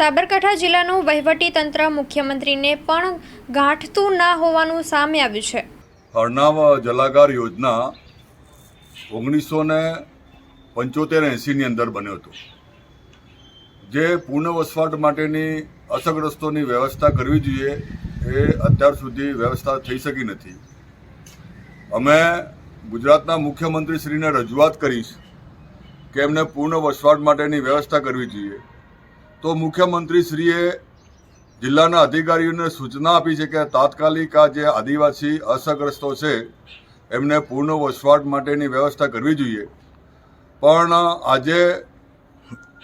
સાબરકાંઠા જિલ્લાનું વહીવટી તંત્ર મુખ્યમંત્રીને પણ ગાંઠતું ના હોવાનું સામે આવ્યું છે. હરનાવ જલાગાર યોજના ઓગણીસો ને પંચોતેર એંસીની અંદર બન્યો હતો, જે પૂર્ણ વસવાટ માટેની અસરગ્રસ્તોની વ્યવસ્થા કરવી જોઈએ એ અત્યાર સુધી વ્યવસ્થા થઈ શકી નથી. અમે ગુજરાતના મુખ્યમંત્રીશ્રીને રજૂઆત કરીશ કે એમને પૂર્ણ વસવાટ માટેની વ્યવસ્થા કરવી જોઈએ. તો મુખ્યમંત્રીશ્રીએ જિલ્લાના અધિકારીઓને સૂચના આપી છે કે તાત્કાલિક આ જે આદિવાસી અસરગ્રસ્તો છે, એમને પૂર્ણ વસવાટ માટેની વ્યવસ્થા કરવી જોઈએ. પણ આજે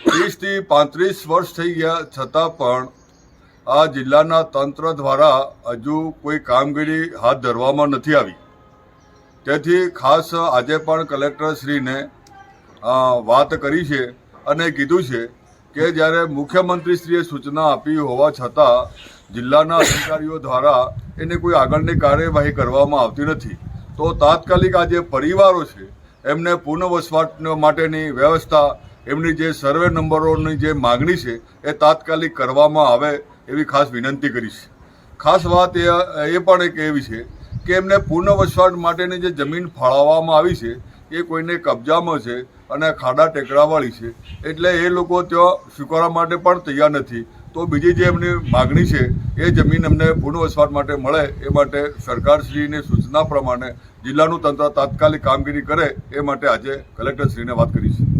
ત્રીસથી પાંત્રીસ વર્ષ થઈ ગયા છતાં પણ આ જિલ્લાના તંત્ર દ્વારા હજુ કોઈ કામગીરી હાથ ધરવામાં નથી આવી. તેથી ખાસ આજે પણ કલેક્ટરશ્રીને વાત કરી છે અને કીધું છે કે જ્યારે મુખ્યમંત્રીશ્રીએ સૂચના આપી હોવા છતાં જિલ્લાના અધિકારીઓ દ્વારા એને કોઈ આગળની કાર્યવાહી કરવામાં આવતી નથી. તો તાત્કાલિક આ જે પરિવારો છે, એમને પુનઃવસવાટ માટેની વ્યવસ્થા, એમની જે સર્વે નંબરોની જે માગણી છે, એ તાત્કાલિક કરવામાં આવે એવી ખાસ વિનંતી કરીશ. ખાસ વાત એ એ પણ એક એવી છે કે એમને પૂર્ણ વસવાટ માટેની જે જમીન ફાળવવામાં આવી છે, એ કોઈને કબજામાં છે અને ખાડા ટેકરાવાળી છે. એટલે એ લોકો ત્યાં સ્વીકારવા માટે પણ તૈયાર નથી. તો બીજી જે એમની માગણી છે, એ જમીન અમને પૂર્ણ વસવાટ માટે મળે એ માટે સરકારશ્રીની સૂચના પ્રમાણે જિલ્લાનું તંત્ર તાત્કાલિક કામગીરી કરે એ માટે આજે કલેક્ટરશ્રીને વાત કરી છે.